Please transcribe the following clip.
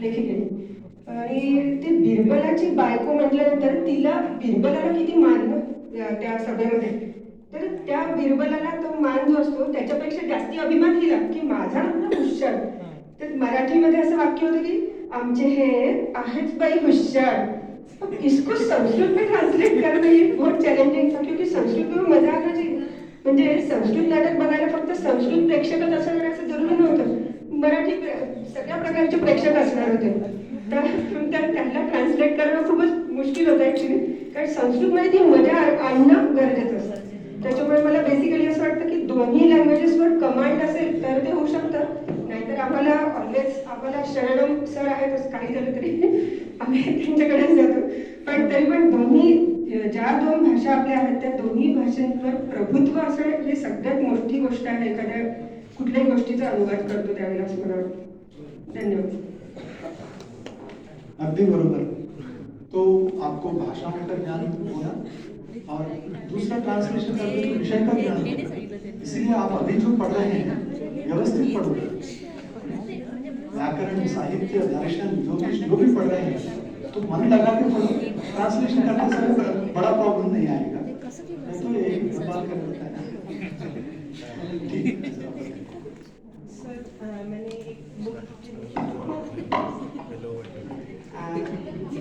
लेखिकेने आणि ती बिरबलाची बायको म्हटल्यानंतर तिला बिरबलाला किती मान ना त्या- सभेमध्ये. तर त्या बिरबलाला तो मान जो असतो त्याच्यापेक्षा जास्ती अभिमान दिला की माझा हुशार. तर मराठीमध्ये असं वाक्य होतं की आमचे हे आहेच बाई हुशार. इसको संस्कृत में ट्रांसलेट करणं हे बहुत चॅलेंजिंग था क्योंकि संस्कृत में मजा आना म्हणजे संस्कृत नाटक बघायला फक्त संस्कृत प्रेक्षकच असणार असं जरुरी नव्हतं. मराठी सगळ्या प्रकारचे प्रेक्षक असणार होते. तर त्यांना ट्रान्सलेट करणं खूपच मुश्किल होतं ॲक्च्युली कारण संस्कृतमध्ये ती मजा आणणं गरजेचं असतं. त्याच्यामुळे मला बेसिकली असं वाटतं की दोन्ही लँग्वेजेसवर कमांड असेल तर ते होऊ शकतं. नाहीतर आम्हाला ऑलवेज आम्हाला शरणम सर आहेतच काही झालं तरी आम्ही त्यांच्याकडेच जातो. पण तरी पण दोन्ही ज्या दोन भाषा आपल्या आहेत त्या दोन्ही भाषांवर प्रभुत्व असणं ही सगळ्यात मोठी गोष्ट आहे. एखाद्या कुठल्याही गोष्टीचा अनुवाद करतो त्यावेळेला असं धन्यवाद। अगदी बरोबर। तो आपको भाषाओं का ज्ञान होना और दूसरा ट्रांसलेशन करते तो विषय का ज्ञान इसीलिए आप अभी जो पढ़ रहे हैं, व्यवस्थित पढ़ो। व्याकरण, साहित्य, दर्शन, ज्योतिष, जो भी पढ़ रहे हैं तो मन लगा के पढ़ो। ट्रांसलेशन करने से बड़ा प्रॉब्लम नहीं आएगा। तो यही सवाल है।